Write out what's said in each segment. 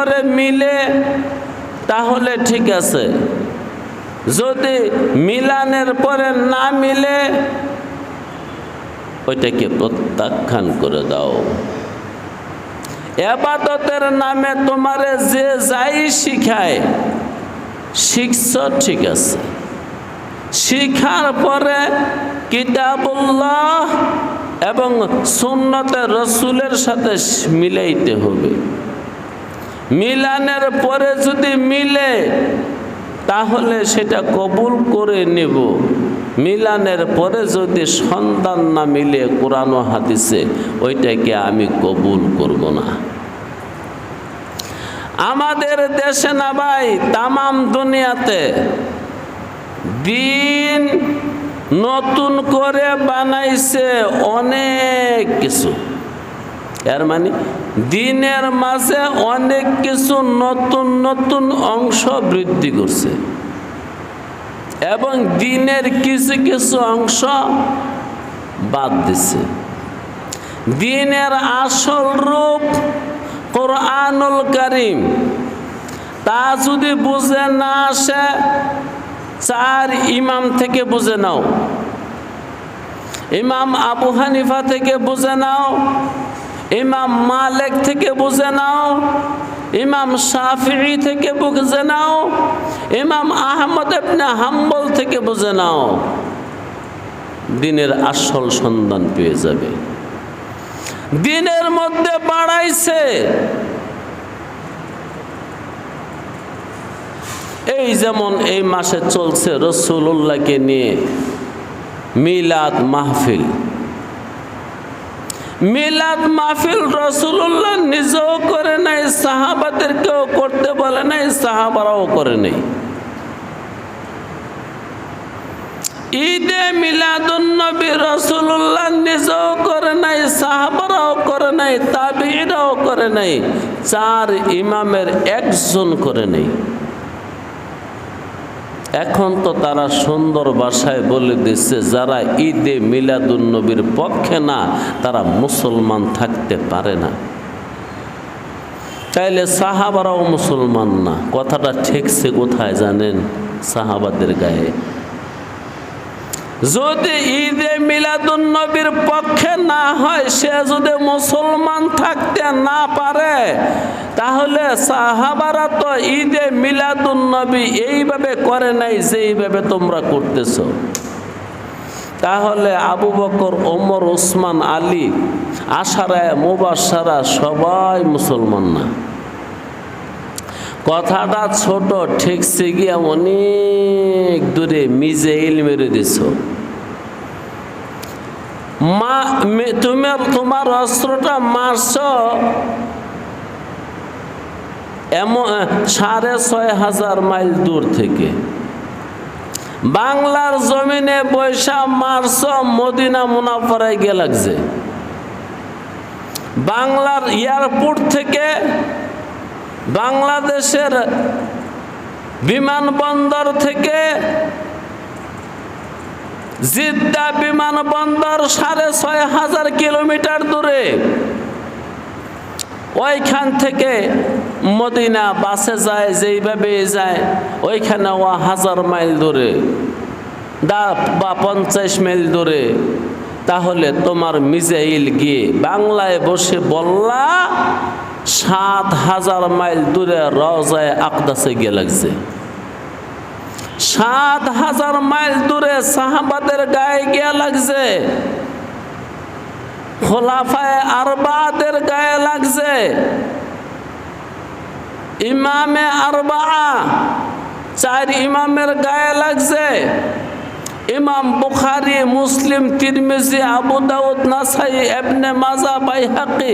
পরে মিলে, তাহলে ঠিক আছে। যদি মিলানের পরে না মিলে, ওইটাকে প্রত্যাখ্যান করে দাও। এবাদতের নামে তোমারে যে যাই শিখায়, শিখছ, ঠিক আছে। শিখার পরে কিতাবুল্লাহ এবং সুন্নতে রসুলের সাথে মিলাইতে হবে। মিলানের পরে যদি মিলে, তাহলে সেটা কবুল করে নেব। মিলানের পরে যদি সন্তান না মিলে কোরআন হাদিসে, ওইটাকে আমি কবুল করব না। আমাদের দেশে না ভাই, তামাম দুনিয়াতে দিন নতুন করে বানাইছে অনেক কিছু। এর মানে দিনের মাঝে অনেক কিছু নতুন নতুন অংশ বৃদ্ধি করছে। এবং দিনের কিছু কিছু অংশ বাদ দিছে। দিনের আসল রূপ কোরআনুল করিম। তা যদি বুঝে না আসে, চার ইমাম থেকে বুঝে নাও। ইমাম আবু হানিফা থেকে বুঝে নাও ইমাম মালেক থেকে বুঝে নাও, ইমাম শাফি থেকে বুঝে নাও, ইমাম আহমদ ইবনে হাম্বল থেকে বুঝে নাও। দিনের আসল সন্ধান পেয়ে যাবে। দিনের মধ্যে বাড়াইছে। এই যেমন এই মাসে চলছে রসুল্লাহকে নিয়ে মিলাদ মাহফিল। মিলাদ মাহফিল রসুল্লাহ নিজেও করে নাই, সাহাবাদেরকেও করতে বলে নাই, সাহাবারাও করে নাই। ঈদে মিলাদুন্নবী রসুল্লাহ নিজেও করে নাই, সাহাবারাও করে নাই তাবিরাও করে নাই, চার ইমামের একজন করে নাই। এখন তো তারা সুন্দর ভাষায় বলে দিচ্ছে যারা ঈদে মিলাদুন্নবীর পক্ষে না, তারা মুসলমান থাকতে পারে না। তাইলে সাহাবারাও মুসলমান না। কথাটা ঠেকছে কোথায় জানেন সাহাবাদের গায়ে? যদি ঈদে মিলাদুন্নবীর পক্ষে না হয়, সে যদি মুসলমান থাকতে না পারে তাহলে সাহাবারা তো ঈদে মিলাদুন্নবী এইভাবে করে নাই যেইভাবে তোমরা করতেছ। তাহলে আবু বকর, ওমর, ওসমান, আলী আশারায় মুবাসারা সবাই মুসলমান না। কথাটা ছোট ঠেকছে গিয়া অনেক দূরে মিজে ইল মেরে দিছ। মা তুমি তোমার অস্ত্রটা মারছ এমন সাড়ে ছয় হাজার মাইল দূর থেকে। বাংলার জমিনে বৈশা মারছ, মদিনা মুনাফারায় গিয়ে লাগছে। বাংলার এয়ারপোর্ট থেকে বাংলাদেশের বিমানবন্দর থেকে জিদ্দা বিমানবন্দর সাড়ে ছয় হাজার কিলোমিটার দূরে। ওইখান থেকে মদিনা বাসে যায়, যেইভাবে যায়, ওইখানে ও হাজার মাইল দূরে, দা বা পঞ্চাশ মাইল দূরে। তাহলে তোমার মিজাইল গিয়ে বাংলায় বসে বললা, সাত হাজার মাইল দূরে রজায় আকদাসে গিয়ে লাগছে। সাত হাজার মাইল দূরে সাহাবাদের গায়ে গিয়া লাগছে। খোলাফায় আরবাদের গায়ে লাগছে। ইমামে আরবা চার ইমামের গায়ে লাগছে। ইমাম বুখারি, মুসলিম, তিরমিজি, আবু দাউদ, নাসাই এবনে মাজা, বাইহাকি,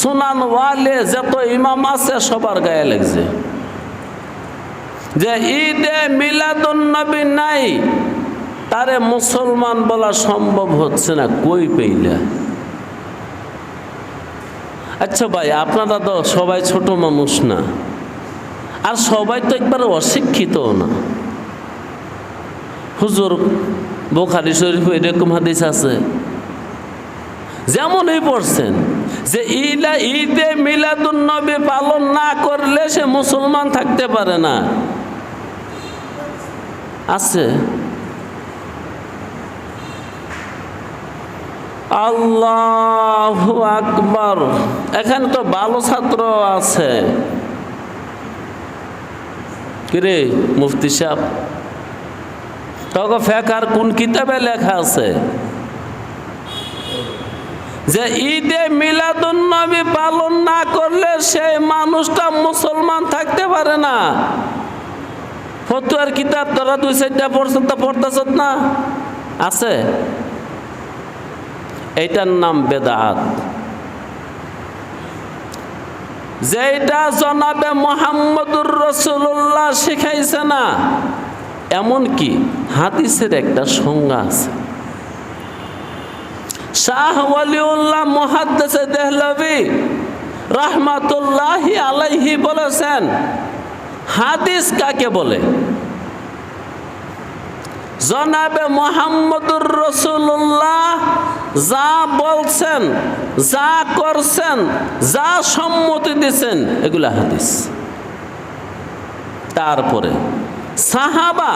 সুনান ওয়ালে যত ইমাম আছে সবার গায়ে লাগছে। যে ঈদে মিলাদুন নবী নাই, তারে মুসলমান বলা সম্ভব হচ্ছে না, কই পেইলা? আচ্ছা ভাই, আপনারা তো সবাই ছোট মানুষ না। আর সবাই তো একবার অশিক্ষিত না। হুজুর, বোখারি শরীফ এরকম হাদিস আছে। যেমনই পড়ছেন, যে ইলা ঈদে মিলাদুন নবী পালন না করলে সে মুসলমান থাকতে পারে না। আছে। আল্লাহ আকবর। এখানে তো ভালো ছাত্র আছে। কিরে মুফতি সাহেব? তখন ফেকার কোন কিতাবে লেখা আছে? যে ঈদে মিলাদুন নবী পালন না করলে সেই মানুষটা মুসলমান থাকতে পারে না। ফতুয়ার কিতাব তোরা দুই চারটা পর্যন্ত পড়তেছ না? আছে? এইটার নাম বেদাত। যেটা জনাবে মোহাম্মদুর রসুল্লাহ শিখাইছে না, এমন কি? হাদিসের একটা সংজ্ঞা আছে। শাহ ওয়ালিউল্লাহ মুহাদ্দিসে দেহলভি রাহমাতুল্লাহি আলাইহি বলেছেন, হাদিস কাকে বলে? জনাবে মোহাম্মদুর রসুল্লাহ যা বলছেন, যা করছেন, যা সম্মতি দিছেন, এগুলা হাদিস। তারপরে, সাহাবা,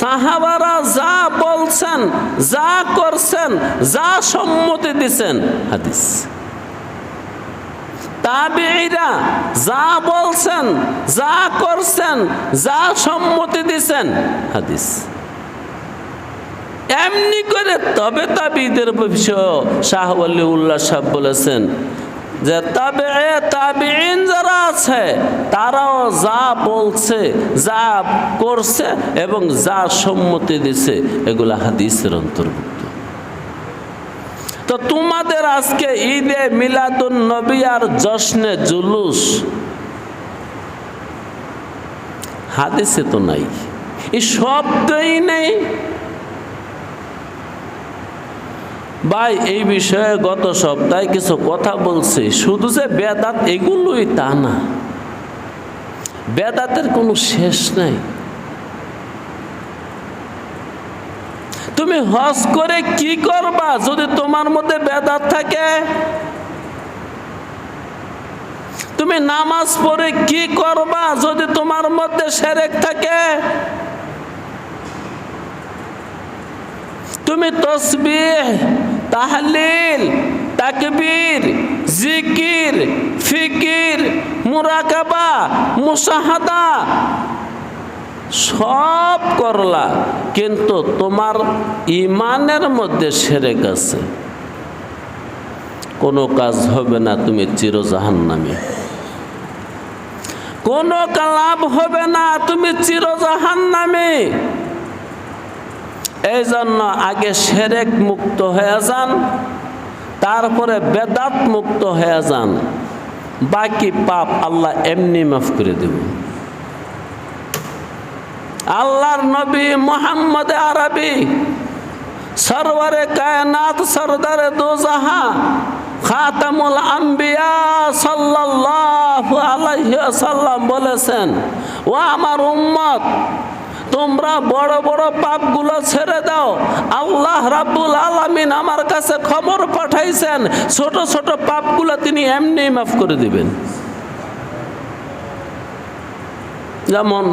সাহাবারা যা বলছেন, যা করছেন, যা সম্মতি দিছেন, হাদিস। তাবিরা যা বলছেন, যা করছেন, যা সম্মতি দিছেন, হাদিস। এমনি করে তবে তাবিদের বিষয় শাহ আলী উল্লাহ সাহেব বলেছেন যে তবে তাবিন যারা আছে, তারাও যা বলছে, যা করছে এবং যা সম্মতি দিছে, এগুলা হাদিসের অন্তর্ভুক্ত। তো তোমাদের আজকে ঈদে মিলাদুন নবী আর জশ্নে জুলুস। হাদিসে তো নাই। এই শব্দই নেই। ভাই, এই বিষয়ে গত সপ্তাহে কিছু কথা বলছি। শুধু যে বেদাত, এগুলোই তা না। বেদাতের কোনো শেষ নাই। তুমি হজ করে কি করবা যদি তোমার মধ্যে বেদাত থাকে? তুমি নামাজ পড়ে কি করবা যদি তোমার মধ্যে সেরেক থাকে? তুমি তসবিহ, তাহলিল, তাকবীর, জিকির, ফিকির, মুরাকাবা মুসাহাদা সব করলা, কিন্তু তোমার ইমানের মধ্যে সেরেক আছে কোনো কাজ হবে না, তুমি চিরজাহান নামে কোনো লাভ হবে না, তুমি চিরজাহান নামে এই জন্য আগে সেরেক মুক্ত হয়ে যান, তারপরে বেদাত মুক্ত হয়ে যান। বাকি পাপ আল্লাহ এমনি মাফ করে দেব আল্লাহর নবী মোহাম্মদ আরবি। সরওয়ারে কায়নাত, সরদারে দোজাহা, খাতামুল আম্বিয়া সাল্লাল্লাহু আলাইহি সাল্লাম বলেছেন, ও আমার উম্মত, তোমরা বড় বড় পাপগুলো ছেড়ে দাও। আল্লাহ রাব্বুল আলামিন আমার কাছে খবর পাঠাইছেন, ছোট ছোট পাপগুলো তিনি এমনি মাফ করে দিবেন। যেমন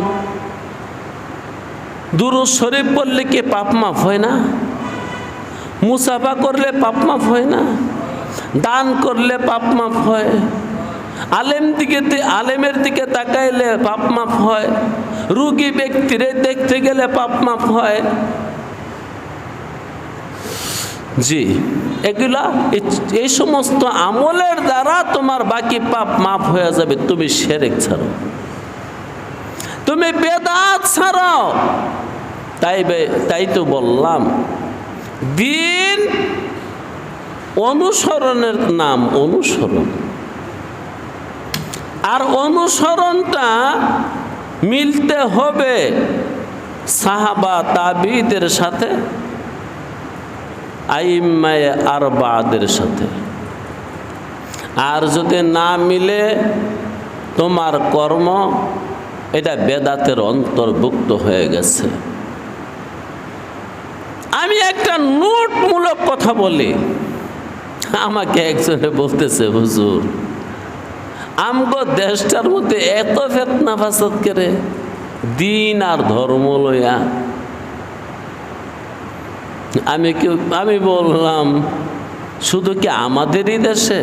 দুরুজ শরীফ পড়লে কি পাপ মাফ হয় না? মুসাফা করলে পাপ মাফ হয় না? দান করলে পাপ মাফ হয়? আলেম দিকে আলেমের দিকে তাকাইলে পাপ মাফ হয়? রুগী ব্যক্তিরে দেখতে গেলে পাপ মাফ হয়? জি, এগুলা এই সমস্ত আমলের দ্বারা তোমার বাকি পাপ মাফ হয়ে যাবে, তুমি সেরেক ছাড়ো। তুমি বেদাত ছাড়াও। তাই তাই তো বললাম। দিন অনুসরণের নাম অনুসরণ। আর অনুসরণটা মিলতে হবে সাহাবা তাবিদের সাথে, আইম্মায় আর বাদের সাথে। আর যদি না মিলে তোমার কর্ম এটা বেদাতের অন্তর্ভুক্ত হয়ে গেছে। আমি একটা নোটমূলক কথা বলি। আমাকে একজনে বলতেছে, হুজুর, আমগো দেশটার মধ্যে এত ফেতনা ফাসাদ করে দিন আর ধর্ম লইয়া। আমি কি, আমি বললাম, শুধু কি আমাদেরই দেশে?